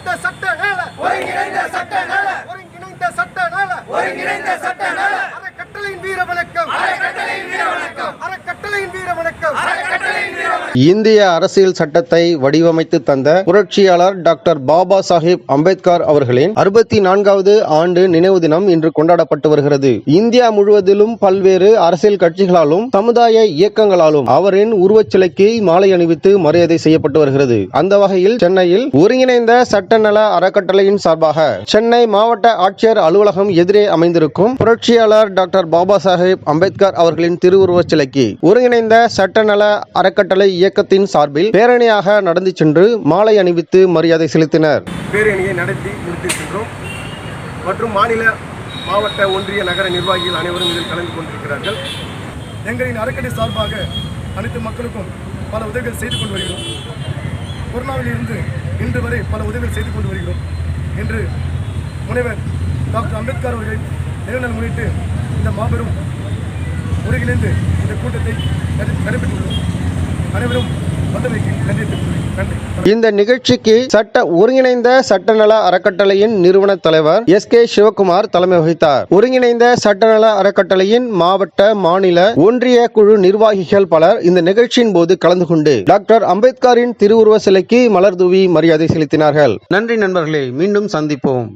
ஒருங்கிணைந்த சட்ட நல ஒருங்கிணைந்த சட்ட நல ஒருங்கிணைந்த சட்ட நல ஒருங்கிணைந்த சட்ட நல அறக்கட்டளையின் வீர வணக்கம் அறக்கட்டளையின் வீர வணக்கம் அறக்கட்டளையின் வீர வணக்கம் அறக்கட்டளையின் வீர இந்திய அரசியல் சட்டத்தை வடிவமைத்து தந்த புரட்சியாளர் டாக்டர் பாபா சாஹிப் அம்பேத்கர் அவர்களின் அறுபத்தி நான்காவது ஆண்டு நினைவு தினம் இன்று கொண்டாடப்பட்டு வருகிறது. இந்தியா முழுவதிலும் பல்வேறு அரசியல் கட்சிகளாலும் சமுதாய இயக்கங்களாலும் அவரின் உருவச்சிலைக்கு மாலை அணிவித்து மரியாதை செய்யப்பட்டு வருகிறது. அந்த வகையில் சென்னையில் ஒருங்கிணைந்த சட்ட நல அறக்கட்டளையின் சார்பாக சென்னை மாவட்ட ஆட்சியர் அலுவலகம் எதிரே அமைந்திருக்கும் புரட்சியாளர் டாக்டர் பாபா சாஹிப் அம்பேத்கர் அவர்களின் திருவுருவச் சிலைக்கு ஒருங்கிணைந்த சட்ட நல அறக்கட்டளை இயக்கத்தின் சார்பில் பேரணியாக நடந்து சென்று மாலை அணிவித்து மரியாதை செலுத்தினர். பேரணியை நடத்தி முடித்திருக்கின்றோம் மற்றும் மாநில மாவட்ட ஒன்றிய நகர நிர்வாகிகள் அனைவரும் இதில் கலந்து கொண்டிருக்கிறார்கள். எங்களின் அறக்கட்டை சார்பாக அனைத்து மக்களுக்கும் பல உதவிகள் செய்து கொண்டு வருகிறோம். கொரோனாவில் இருந்து இன்று வரை பல உதவிகள் செய்து கொண்டு வருகிறோம் என்று முனைவர் டாக்டர் அம்பேத்கர் அவர்கள் நிறுவனம் முன்னிட்டு இந்த மாபெரும் ஒருங்கிணைந்து இந்த கூட்டத்தை நடை- நடைபெற்றுள்ளோம் அனைவரும் இந்த நிகழ்ச்சிக்கு சட்ட ஒருங்கிணைந்த சட்டநல அறக்கட்டளையின் நிறுவன தலைவர் எஸ் கே சிவகுமார் தலைமை வகித்தார். ஒருங்கிணைந்த சட்டநல அறக்கட்டளையின் மாவட்ட மாநில ஒன்றிய குழு நிர்வாகிகள் பலர் இந்த நிகழ்ச்சியின் போது கலந்து கொண்டு டாக்டர் அம்பேத்கரின் திருவுருவ சிலைக்கு மலர் தூவி மரியாதை செலுத்தினார்கள். நன்றி நண்பர்களே மீண்டும் சந்திப்போம்.